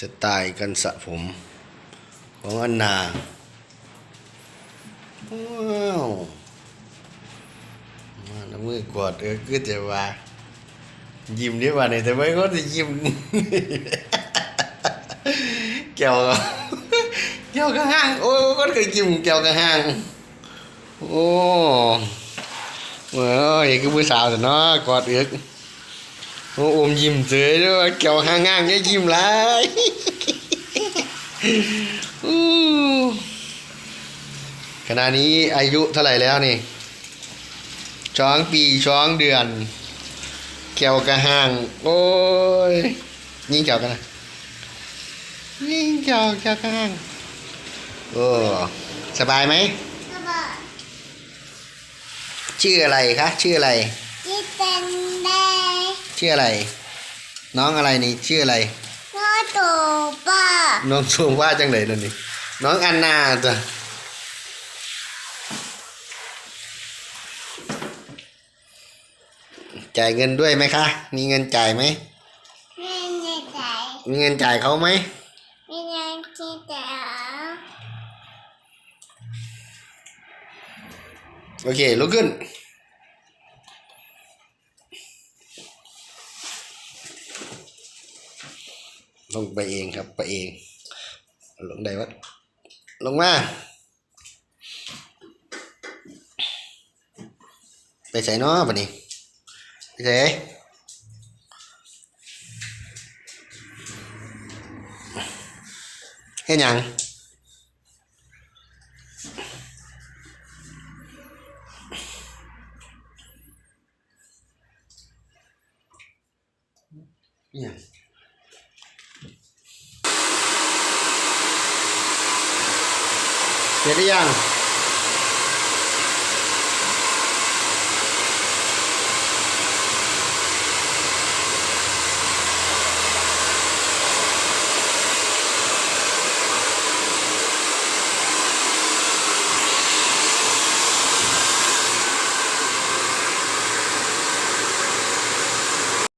สไตล์กันสระผม ของอันนา ว้าวมาแล้วมือกอดเออคือจะว่า ยิ้มดีว่านี่แต่ไม่ก็จะยิ้มเกี่ยวกเกี่ยวกับห้าง โอ้ก็เคยยิ้มเกี่ยวกับห้าง โอ้เว้ยคือผู้สาวแต่เนาะกอดเอือก โอ้อมยิ้มเฉยด้วยเกี่ยวห้างห้างๆยิ้มหลายอู้ขณะนี้อายุเท่าไหร่แล้วนี่ช้องปีช้องเดือน เกี่ยวกับห้าง โอ้ยยิงเกี่ยวกันนะยิงเกี่ยวเกี่ยวกับห้างโอ้สบายไหมก็บอกชื่ออะไรคะชื่ออะไร ชื่ออะไร น้องอะไรนี่ชื่ออะไรโนตูป้าน้องสูงว่าจังเลยนั่นนี่น้องอันนาจ้ะจ่ายเงินด้วยไหมคะ มีเงินจ่ายไหมไม่ในใจมีเงินจ่ายเขาไหมไม่ในที่แต่โอเคลุกขึ้น ลงไปเองครับไปเอง ลงได้วะลงมา ไปใส่น้อปะนี่ไปใส่เฮ็ดหยังเนี่ย เสร็จหรือยัง